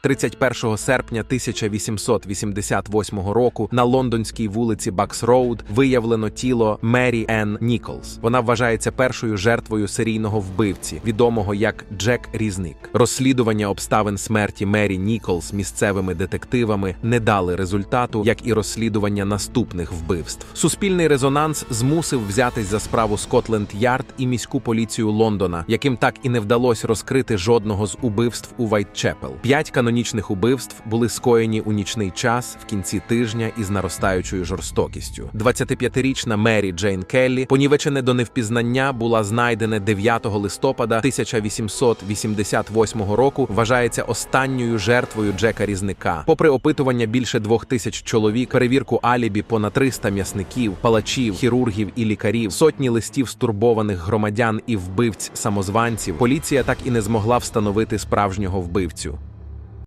31 серпня 1888 року на лондонській вулиці Бакс-Роуд виявлено тіло Мері Енн Ніколс. Вона вважається першою жертвою серійного вбивці, відомого як Джек Різник. Розслідування обставин смерті Мері Ніколс місцевими детективами не дали результату, як і розслідування наступних вбивств. Суспільний резонанс змусив взятись за справу Скотленд-Ярд і міську поліцію Лондона, яким так і не вдалося розкрити жодного з убивств у Вайтчепел. П'ять канонічних убивств були скоєні у нічний час в кінці тижня із наростаючою жорстокістю. 25-річна Мері Джейн Келлі, понівечене до невпізнання, була знайдена 9 листопада 1888 року. Вважається останньою жертвою Джека Різника. Попри опитування більше двох тисяч чоловік, перевірку алібі понад 300 м'ясників, палачів, хірургів і лікарів, сотні листів стурбованих громадян і вбивць самозванців, поліція так і не змогла встановити справжнього вбивцю.